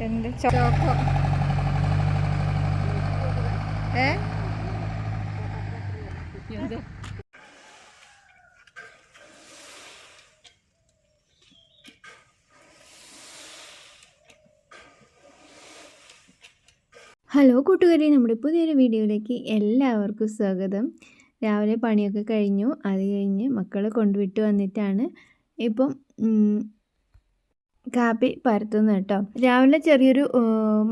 എന്ത്? ചോക്കോ. ഏ? ഹലോ കൂട്ടുകാരി നമ്മുടെ പുതിയൊരു വീഡിയോയിലേക്ക് എല്ലാവർക്കും സ്വാഗതം. രാവിലെ പണിയൊക്കെ കഴിഞ്ഞു. അത് കഴിഞ്ഞ് മക്കളെ കൊണ്ടുവിട്ട് വന്നിട്ടാണ്. ഇപ്പം കാപ്പി പരത്തുന്നത് കേട്ടോ. രാവിലെ ചെറിയൊരു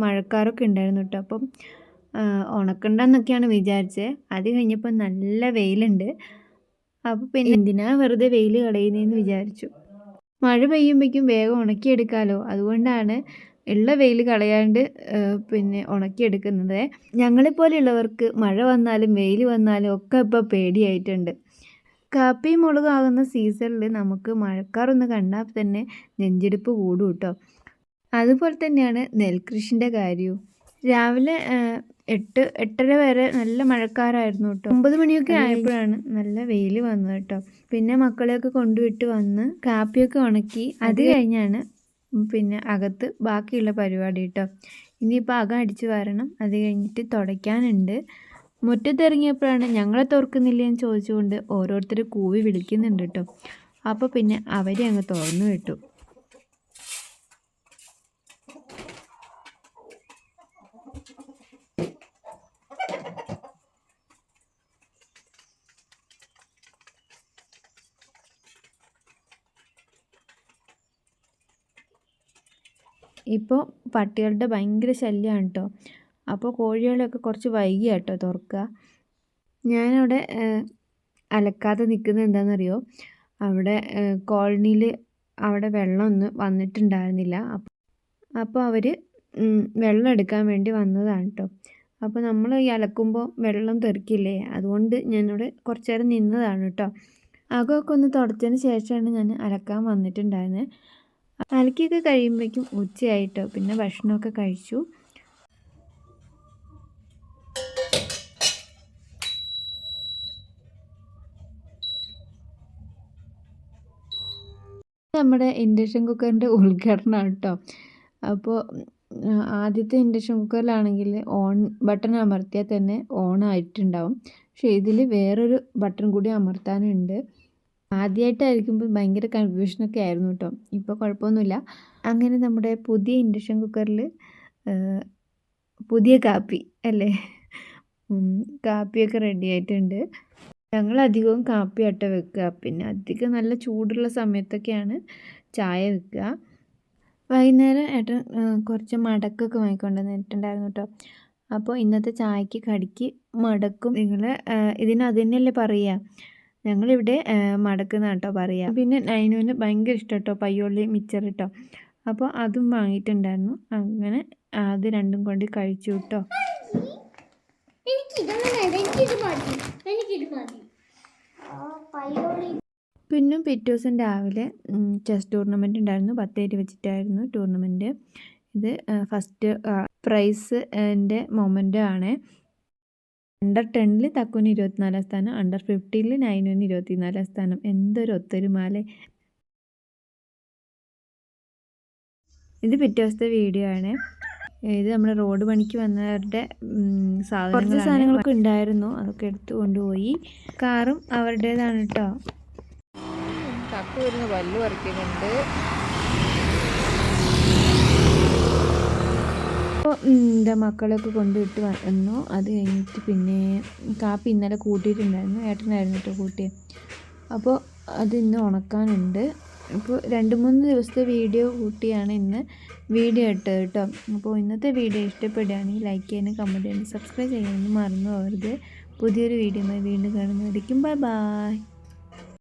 മഴക്കാറൊക്കെ ഉണ്ടായിരുന്നു കേട്ടോ. അപ്പം ഉണക്കണ്ടെന്നൊക്കെയാണ് വിചാരിച്ചത് അത് കഴിഞ്ഞപ്പോൾ നല്ല വെയിലുണ്ട്. അപ്പോൾ പിന്നെ എന്തിനാ വെറുതെ വെയിൽ കളയുന്നതെന്ന് വിചാരിച്ചു. മഴ പെയ്യുമ്പോഴേക്കും വേഗം ഉണക്കിയെടുക്കാമല്ലോ അതുകൊണ്ടാണ് ഉള്ള വെയിൽ കളയാണ്ട് പിന്നെ ഉണക്കിയെടുക്കുന്നത്. ഞങ്ങളെപ്പോലെയുള്ളവർക്ക് മഴ വന്നാലും വെയിൽ വന്നാലും ഒക്കെ ഇപ്പോൾ പേടിയായിട്ടുണ്ട്. കാപ്പി മുളകാകുന്ന സീസണിൽ നമുക്ക് മഴക്കാറൊന്ന് കണ്ടാൽ തന്നെ നെഞ്ചെടുപ്പ് കൂടും കേട്ടോ അതുപോലെ തന്നെയാണ് നെൽകൃഷിന്റെ കാര്യവും. രാവിലെ എട്ട് എട്ടര വരെ നല്ല മഴക്കാറായിരുന്നു കേട്ടോ ഒമ്പത് മണിയൊക്കെ ആയപ്പോഴാണ് നല്ല വെയിൽ വന്നത് കേട്ടോ പിന്നെ മക്കളെയൊക്കെ കൊണ്ടുവിട്ട് വന്ന് കാപ്പിയൊക്കെ ഉണക്കി അത് കഴിഞ്ഞാണ് പിന്നെ അകത്ത് ബാക്കിയുള്ള പരിപാടി കേട്ടോ ഇനിയിപ്പോൾ അകം അടിച്ച് വരണം. അത് കഴിഞ്ഞിട്ട് തുടയ്ക്കാനുണ്ട്. മുറ്റത്തിറങ്ങിയപ്പോഴാണ് ഞങ്ങളെ തുറക്കുന്നില്ല എന്ന് ചോദിച്ചുകൊണ്ട് ഓരോരുത്തർ കൂവി വിളിക്കുന്നുണ്ട് കേട്ടോ അപ്പോൾ പിന്നെ അവരെ അങ്ങ് തുറന്നു വിട്ടു. ഇപ്പോൾ പട്ടികളുടെ ഭയങ്കര ശല്യമാണ് കേട്ടോ അപ്പോൾ കോഴികളെയൊക്കെ കുറച്ച് വൈകിയാണ് കേട്ടോ തുറക്കുക. ഞാനവിടെ അലക്കാതെ നിൽക്കുന്നത് എന്താണെന്നറിയോ? അവിടെ കോളനിയിൽ അവിടെ വെള്ളമൊന്നും വന്നിട്ടുണ്ടായിരുന്നില്ല. അപ്പോൾ അപ്പോൾ അവർ വെള്ളം എടുക്കാൻ വേണ്ടി വന്നതാണ് കേട്ടോ അപ്പോൾ നമ്മൾ ഈ അലക്കുമ്പോൾ വെള്ളം തെറിക്കില്ലേ? അതുകൊണ്ട് ഞാനിവിടെ കുറച്ച് നേരം നിന്നതാണ് കേട്ടോ അകമൊക്കെ ഒന്ന് തുടച്ചതിന് ശേഷമാണ് ഞാൻ അലക്കാൻ വന്നിട്ടുണ്ടായിരുന്നത്. അലക്കിയൊക്കെ കഴിയുമ്പോഴേക്കും ഉച്ചയായിട്ടോ പിന്നെ ഭക്ഷണമൊക്കെ കഴിച്ചു. നമ്മുടെ ഇൻഡക്ഷൻ കുക്കറിന്റെ ഉദ്ഘാടനമാണ് കേട്ടോ. അപ്പോൾ ആദ്യത്തെ ഇൻഡക്ഷൻ കുക്കറിലാണെങ്കിൽ ഓൺ ബട്ടൺ അമർത്തിയാൽ തന്നെ ഓൺ ആയിട്ടുണ്ടാവും. പക്ഷേ ഇതിൽ വേറൊരു ബട്ടൺ കൂടി അമർത്താനുണ്ട്. ആദ്യമായിട്ടായിരിക്കുമ്പോൾ ഭയങ്കര കൺഫ്യൂഷനൊക്കെ ആയിരുന്നു കേട്ടോ. ഇപ്പോൾ കുഴപ്പമൊന്നുമില്ല. അങ്ങനെ നമ്മുടെ പുതിയ ഇൻഡക്ഷൻ കുക്കറിൽ പുതിയ കാപ്പി അല്ലേ? കാപ്പിയൊക്കെ റെഡി ആയിട്ടുണ്ട്. ഞങ്ങൾ അധികവും കാപ്പി അട്ട വെക്കുക. പിന്നെ അധികം നല്ല ചൂടുള്ള സമയത്തൊക്കെയാണ് ചായ വെക്കുക. വൈകുന്നേരം ഏട്ടൻ കുറച്ച് മടക്കൊക്കെ വാങ്ങിക്കൊണ്ട് വന്നിട്ടുണ്ടായിരുന്നു കേട്ടോ. അപ്പോൾ ഇന്നത്തെ ചായക്ക് കടിക്ക് മടക്കും. നിങ്ങൾ ഇതിന് അത് തന്നെയല്ലേ പറയുക? ഞങ്ങളിവിടെ മടക്കുന്ന കേട്ടോ പറയുക. പിന്നെ നൈനുവിന് ഭയങ്കര ഇഷ്ടം കേട്ടോ പയ്യോള്ളി മിച്ചർ കേട്ടോ. അപ്പോൾ അതും വാങ്ങിയിട്ടുണ്ടായിരുന്നു. അങ്ങനെ അത് രണ്ടും കൊണ്ട് കഴിച്ചു കേട്ടോ. പിന്നെ പിറ്റേ ദിവസം രാവിലെ ചെസ് ടൂർണമെന്റ് ഉണ്ടായിരുന്നു. പത്തേരി വെച്ചിട്ടായിരുന്നു ടൂർണമെന്റ് ഇത് ഫസ്റ്റ് പ്രൈസ് എന്റെ മൊമെന്റ് ആണ്. അണ്ടർ ടെന്നിൽ തക്കുവിന് ഇരുപത്തിനാലാം സ്ഥാനം അണ്ടർ ഫിഫ്റ്റീനിൽ നൈനുവിന് ഇരുപത്തിനാലാം സ്ഥാനം. എന്തൊരു ഒത്തൊരുമാലെ. ഇത് പിറ്റേ ദിവസത്തെ വീഡിയോ ആണ്. ഇത് നമ്മുടെ റോഡ് പണിക്ക് വന്നവരുടെ ഉം, കുറച്ച് സാധനങ്ങളൊക്കെ ഉണ്ടായിരുന്നു. അതൊക്കെ എടുത്തു കൊണ്ടുപോയി. കാറും അവരുടേതാണ് കേട്ടോ ചക്കു വരുന്ന പല്ല് പറിക്കുന്നുണ്ട്. അപ്പോൾ എന്റെ മക്കളൊക്കെ കൊണ്ടുവിട്ട് വന്നു. അത് കഴിഞ്ഞിട്ട് പിന്നെ കാപ്പി ഇന്നലെ കൂട്ടിയിട്ടുണ്ടായിരുന്നു. ഏട്ടനായിരുന്നു കേട്ടോ കൂട്ടിയത് അപ്പോൾ അത് ഇന്ന് ഉണക്കാനുണ്ട്. അപ്പോൾ രണ്ട് മൂന്ന് ദിവസത്തെ വീഡിയോ കൂട്ടിയാണ് ഇന്ന് വീഡിയോ ഇട്ടത് കേട്ടോ. അപ്പോൾ ഇന്നത്തെ വീഡിയോ ഇഷ്ടപ്പെടുകയാണെങ്കിൽ ലൈക്ക് ചെയ്യാനും കമന്റ് ചെയ്യാനും സബ്സ്ക്രൈബ് ചെയ്യാനും മറന്നു പോകരുത്. പുതിയൊരു വീഡിയോയുമായി വീണ്ടും കാണുന്നതായിരിക്കും ബൈ ബൈ